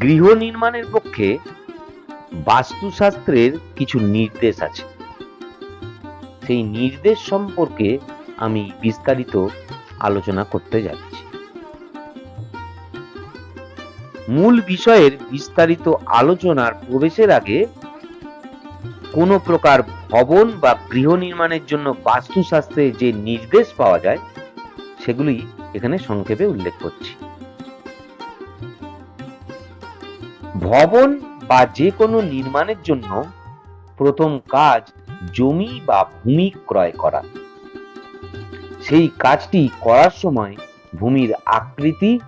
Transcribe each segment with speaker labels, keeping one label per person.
Speaker 1: গৃহ নির্মাণের পক্ষে বাস্তুশাস্ত্রের কিছু নির্দেশ আছে। সেই নির্দেশ সম্পর্কে আমি বিস্তারিত আলোচনা করতে যাচ্ছি। মূল বিষয়ের বিস্তারিত আলোচনার প্রবেশের আগে কোনো প্রকার ভবন বা গৃহ নির্মাণের জন্য বাস্তুশাস্ত্রে যে নির্দেশ পাওয়া যায়, সেগুলি এখানে সংক্ষেপে উল্লেখ করছি। ভবন বা যে কোনো নির্মাণের জন্য প্রথম কাজ জমি বা ভূমি ক্রয় করা। সেই কাজটি করার সময় ভূমির আকৃতি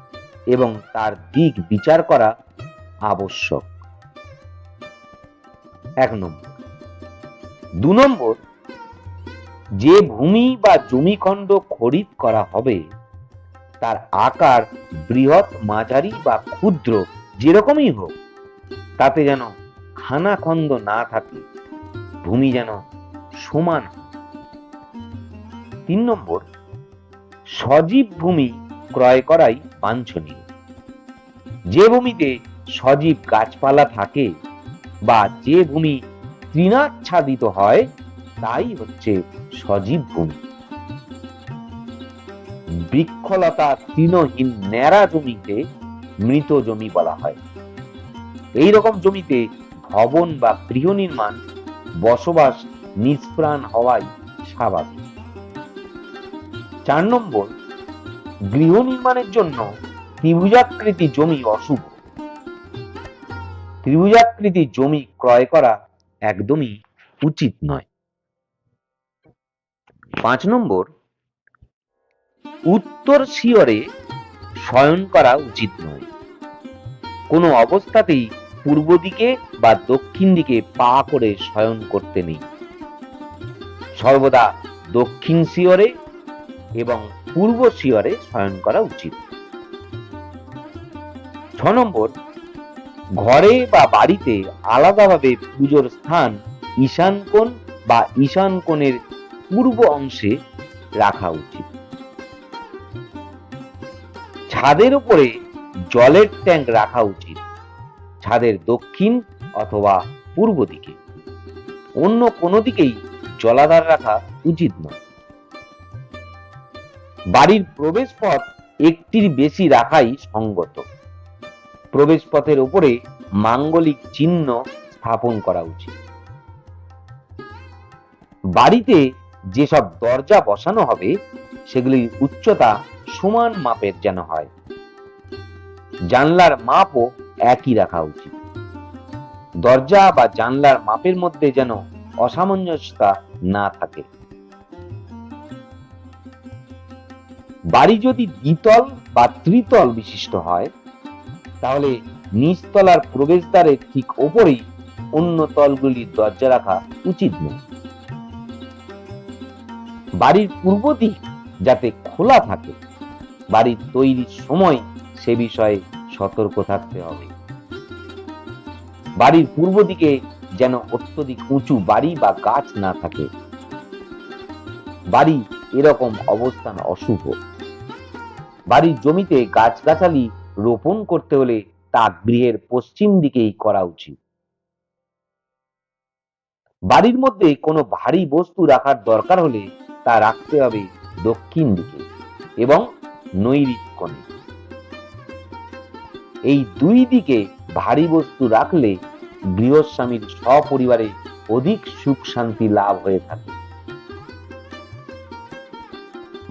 Speaker 1: এবং তার দিক বিচার করা আবশ্যক। এক নম্বর। দু নম্বর, যে ভূমি বা জমিখণ্ড খরিদ করা হবে, তার আকার বৃহৎ মাঝারি বা ক্ষুদ্র যেরকমই হোক, তাতে যেন খানাখন্দ না থাকে, ভূমি যেন সমান তিন নম্বর, সজীব ভূমি ক্রয় করাই বাঞ্ছনীয়। যে ভূমিতে সজীব গাছপালা থাকে বা যে ভূমি তৃণাচ্ছাদিত হয়, তাই হচ্ছে সজীব ভূমি। বৃক্ষলতা তৃণহীন ন্যাড়া জমিতে মৃত জমি বলা হয়। এই রকম জমিতে ভবন বা গৃহ নির্মাণ, বসবাস নিষ্প্রাণ হওয়াই স্বাভাবিক। চার নম্বর, গৃহ নির্মাণের জন্য ত্রিভুজাকৃতি জমি অশুভ। ত্রিভুজাকৃতি জমি ক্রয় করা একদমই উচিত নয়। পাঁচ নম্বর, উত্তর শিয়রে শয়ন করা উচিত নয়। কোনো অবস্থাতেই পূর্ব দিকে বা দক্ষিণ দিকে পা করে শয়ন করতে নেই। সর্বদা দক্ষিণ শিয়রে এবং পূর্ব শিয়রে শয়ন করা উচিত। ছ নম্বর, ঘরে বা বাড়িতে আলাদাভাবে পুজোর স্থান ঈশান কোণ বা ঈশান কোণের পূর্ব অংশে রাখা উচিত। ছাদের উপরে জলের ট্যাঙ্ক রাখা উচিত। ছাদের দক্ষিণ অথবা পূর্ব দিকে। অন্য কোনো দিকেই জলাধার রাখা উচিত নয়। বাড়ির প্রবেশ পথ একটির বেশি রাখাই সঙ্গত। প্রবেশ পথের উপরে মাঙ্গলিক চিহ্ন স্থাপন করা উচিত। বাড়িতে যেসব দরজা বসানো হবে, সেগুলির উচ্চতা সমান মাপের যেন হয়। জানলার মাপও একই রাখা উচিত। দরজা বা জানলার মাপের মধ্যে যেন অসামঞ্জস্যতা না থাকে। বাড়ি যদি দ্বিতল বা ত্রিতল বিশিষ্ট হয়, তাহলে নিচতলার প্রবেশদ্বারের ঠিক ওপরেই অন্য তলগুলির দরজা রাখা উচিত নয়। বাড়ির পূর্ব দিক যাতে খোলা থাকে বাড়ির তৈরির সময় সে বিষয়ে সতর্ক থাকতে হবে। বাড়ির পূর্ব দিকে যেন অত্যধিক উঁচু বাড়ি বা গাছ না থাকে। বাড়ি এরকম অবস্থান অশুভ। বাড়ির জমিতে গাছগাছালি রোপণ করতে হলে তা গৃহের পশ্চিম দিকেই করা উচিত। বাড়ির মধ্যে কোনো ভারী বস্তু রাখার দরকার হলে তা রাখতে হবে দক্ষিণ দিকে এবং এই দুই দিকে ভারী বস্তু রাখলে গৃহস্বামীর সপরিবারে অধিক সুখ শান্তি লাভ হয়ে থাকে।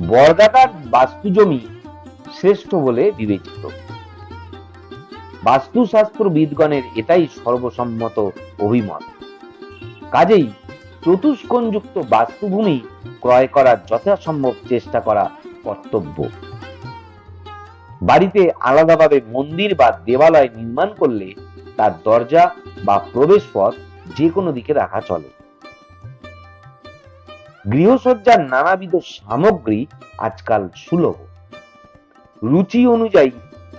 Speaker 1: বর্গাকার বাস্তু জমি শ্রেষ্ঠ বলে বিবেচিত। বাস্তুশাস্ত্রবিদগণের এটাই সর্বসম্মত অভিমত। কাজেই চতুষ্কোণযুক্ত বাস্তুভূমি ক্রয় করার যথাসম্ভব চেষ্টা করা কর্তব্য। বাড়িতে আলাদাভাবে মন্দির বা দেবালয় নির্মাণ করলে তার দরজা বা প্রবেশ পথ যে কোনো দিকে রাখা চলে। গৃহসজ্জার নানাবিধ সামগ্রী আজকাল সুলভ। রুচি অনুযায়ী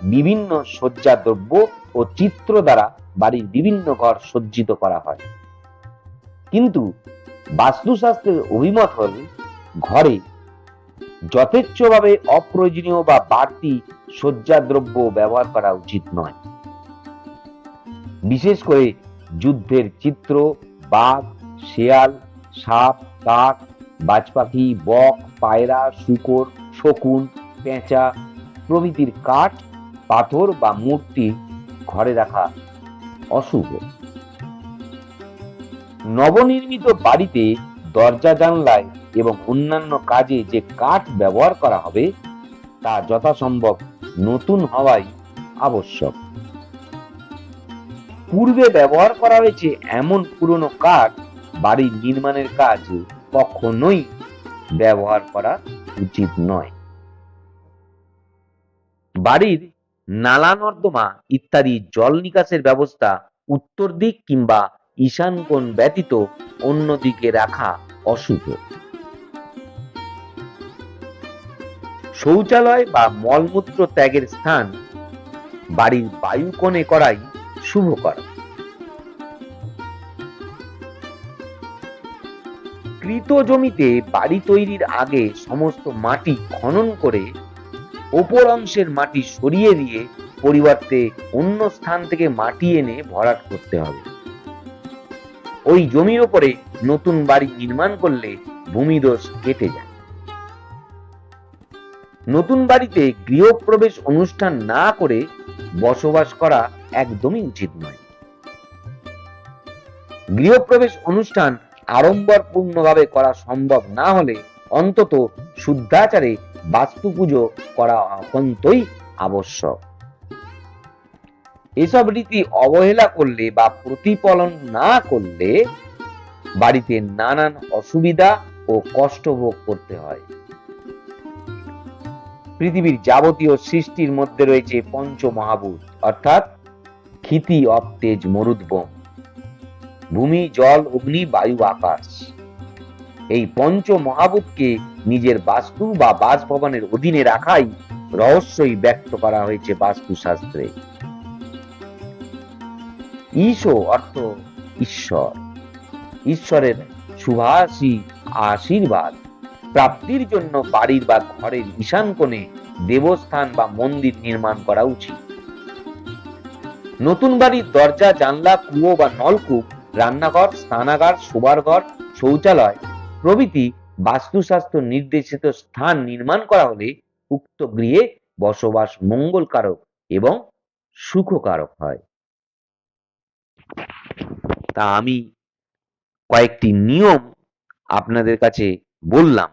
Speaker 1: বিভিন্ন সজ্জা দ্রব্য ও চিত্র দ্বারা বাড়ির বিভিন্ন ঘর সজ্জিত করা হয়। কিন্তু বাস্তুশাস্ত্রের অভিমত হল ঘরে যথেচ্ছভাবে অপ্রয়োজনীয় বা বাড়তি সজ্জা দ্রব্য ব্যবহার করা উচিত নয়। বিশেষ করে যুদ্ধের চিত্র, বাঘ, শেয়াল, সাপ, কাক, বাজপাখি, বক, পায়রা, শুকর, শকুন, পেঁচা প্রভৃতির কাঠ, পাথর বা মূর্তি ঘরে রাখা অশুভ। নবনির্মিত বাড়িতে দরজা জানলায় এবং অন্যান্য কাজে যে কাঠ ব্যবহার করা হবে, তা যথাসম্ভব নতুন হওয়াই আবশ্যক। পূর্বে ব্যবহার করা হয়েছে এমন পুরনো কাঠ বাড়ির নির্মাণের কাজ কখনোই ব্যবহার করা উচিত নয়। বাড়ির নালা নর্দমা ইত্যাদি জল নিকাশের ব্যবস্থা উত্তর দিক কিংবা ঈশান কোণ ব্যতীত অন্য দিকে রাখা অশুভ। শৌচালয় বা মলমূত্র ত্যাগের স্থান বাড়ির বায়ু কোণে করাই শুভকর। কৃত জমিতে বাড়ি তৈরির আগে সমস্ত মাটি খনন করে ওপর অংশের মাটি সরিয়ে দিয়ে পরিবর্তে অন্য স্থান থেকে মাটি এনে ভরাট করতে হবে। ওই জমির ওপরে নতুন বাড়ি নির্মাণ করলে ভূমিদোষ কেটে যায়। নতুন বাড়িতে গৃহপ্রবেশ অনুষ্ঠান না করে বসবাস করা একদমই উচিত নয়। গৃহপ্রবেশ অনুষ্ঠান আড়ম্বরপূর্ণভাবে করা সম্ভব না হলে অন্তত শুদ্ধাচারে বাস্তু পুজো করা অত্যন্তই আবশ্যক। এসব রীতি অবহেলা করলে বা প্রতিপালন না করলে বাড়িতে নানান অসুবিধা ও কষ্ট ভোগ করতে হয়। পৃথিবীর যাবতীয় সৃষ্টির মধ্যে রয়েছে পঞ্চ মহাভূত অর্থাৎ ক্ষিতি অবতেজ মরুদ্বম ভূমি, জল, অগ্নি, বায়ু, আকাশ। এই পঞ্চ মহাভূতকে নিজের বাস্তু বা বাসভবনের অধীনে রাখাই রহস্যই ব্যক্ত করা হয়েছে বাস্তুশাস্ত্রে। ঈশো অর্থ ঈশ্বর। ঈশ্বরের শুভাশী আশীর্বাদ। প্রাপ্তির জন্য বাড়ির বা ঘরের ঈশান কোণে দেবস্থান বা মন্দির নির্মাণ করা উচিত। নতুন বাড়ির দরজা, জানলা, কুয়ো বা নলকূপ, রান্নাঘর, স্নানাগার শোবার ঘর শৌচালয় প্রভৃতি বাস্তুশাস্ত্র নির্দেশিত স্থান নির্মাণ করা হলে উক্ত গৃহে বসবাস মঙ্গলকারক এবং সুখকারক হয়। তা আমি কয়েকটি নিয়ম আপনাদের কাছে বললাম,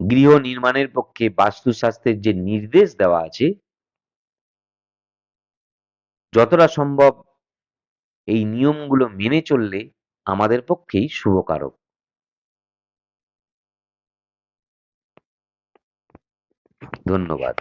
Speaker 1: গৃহ নির্মাণের পক্ষে বাস্তুশাস্ত্রের যে নির্দেশ দেওয়া আছে, যতটা সম্ভব এই নিয়মগুলো মেনে চললে আমাদের পক্ষেই শুভকারক। ধন্যবাদ।